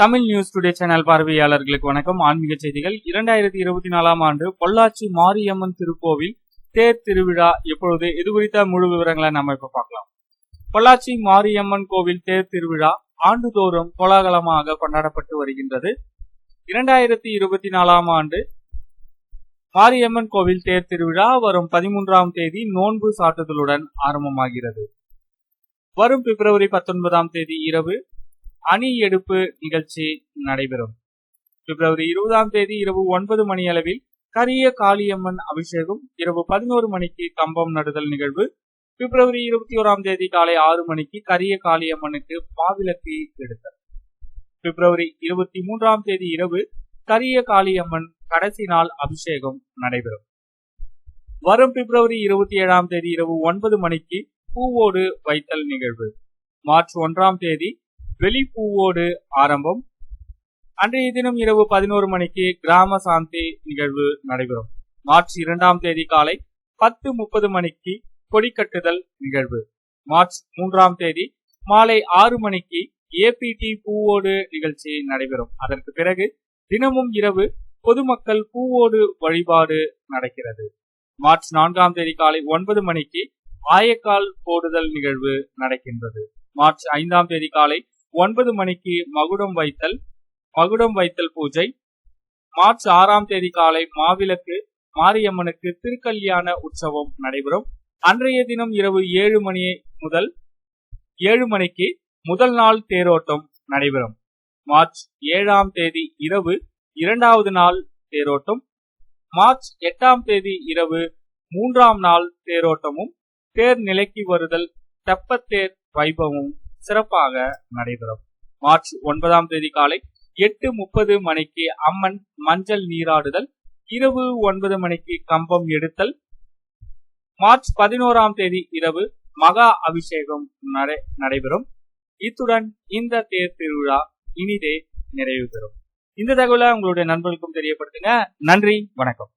Tamil news today channel பார்வையாளர்களுக்கு வணக்கம். ஆன்மீக செய்திகள். இரண்டாயிரத்தி இருபத்தி நாலாம் ஆண்டு பொள்ளாச்சி மாரியம்மன் திருக்கோவில் தேர் திருவிழா எப்பொழுது இது குறித்த முழு விவரங்களை நம்ம இப்ப பார்க்கலாம். பொள்ளாச்சி மாரியம்மன் கோவில் தேர் திருவிழா ஆண்டுதோறும் கோலாகலமாக கொண்டாடப்பட்டு வருகின்றது. இரண்டாயிரத்தி இருபத்தி நாலாம் ஆண்டு மாரியம்மன் கோவில் தேர் திருவிழா வரும் பதிமூன்றாம் தேதி நோன்பு சாட்டுதலுடன் ஆரம்பமாகிறது. வரும் பிப்ரவரி பத்தொன்பதாம் தேதி இரவு அணி எடுப்பு நிகழ்ச்சி நடைபெறும். பிப்ரவரி இருபதாம் தேதி இரவு ஒன்பது மணி அளவில் கரிய காளியம்மன் அபிஷேகம் இரவு பதினோரு மணிக்கு கம்பம் நடுதல் நிகழ்வு பிப்ரவரி இருபத்தி ஓராம் தேதி காலை ஆறு மணிக்கு கரிய காளியம்மனுக்கு மாவிளக்கு எடுத்தல். பிப்ரவரி இருபத்தி மூன்றாம் தேதி இரவு கரிய காளியம்மன் கடைசி நாள் அபிஷேகம் நடைபெறும். வரும் பிப்ரவரி இருபத்தி ஏழாம் தேதி இரவு ஒன்பது மணிக்கு பூவோடு வைத்தல் நிகழ்வு. மார்ச் ஒன்றாம் தேதி வெளிப்பூவோடு ஆரம்பம். அன்றைய தினம் இரவு பதினோரு மணிக்கு கிராம சாந்தி நிகழ்வு நடைபெறும். மார்ச் இரண்டாம் தேதி காலை பத்து முப்பது மணிக்கு கொடிக்கட்டுதல் நிகழ்வு. மார்ச் மூன்றாம் தேதி மாலை ஆறு மணிக்கு ஏபிடி பூவோடு நிகழ்ச்சி நடைபெறும். அதற்கு பிறகு தினமும் இரவு பொதுமக்கள் பூவோடு வழிபாடு நடக்கிறது. மார்ச் நான்காம் தேதி காலை ஒன்பது மணிக்கு ஆயக்கால் போடுதல் நிகழ்வு நடக்கின்றது. மார்ச் ஐந்தாம் தேதி காலை ஒன்பது மணிக்கு மகுடம் வைத்தல் மகுடம் வைத்தல் பூஜை. மார்ச் ஆறாம் தேதி காலை மாவிளக்கு மாரியம்மனுக்கு திருக்கல்யாண உற்சவம் நடைபெறும். அன்றைய தினம் இரவு ஏழு மணி முதல் ஏழு மணிக்கு முதல் நாள் தேரோட்டம் நடைபெறும். மார்ச் ஏழாம் தேதி இரவு இரண்டாவது நாள் தேரோட்டம். மார்ச் எட்டாம் தேதி இரவு மூன்றாம் நாள் தேரோட்டமும். தேர் நிலைக்கு வருதல் தெப்பத்தேர் வைபவமும் சிறப்பாக நடைபெறும். மார்ச் ஒன்பதாம் தேதி காலை எட்டு முப்பது மணிக்கு அம்மன் மஞ்சள் நீராடுதல் இரவு ஒன்பது மணிக்கு கம்பம் எடுத்தல் மார்ச் பதினோராம் தேதி இரவு மகா அபிஷேகம் நடை- நடைபெறும். இத்துடன் இந்த தேர் திருவிழா இனிதே நிறைவு பெறும். இந்த தகவலை உங்களுடைய நண்பர்களுக்கும் தெரியப்படுத்துங்க. நன்றி வணக்கம்.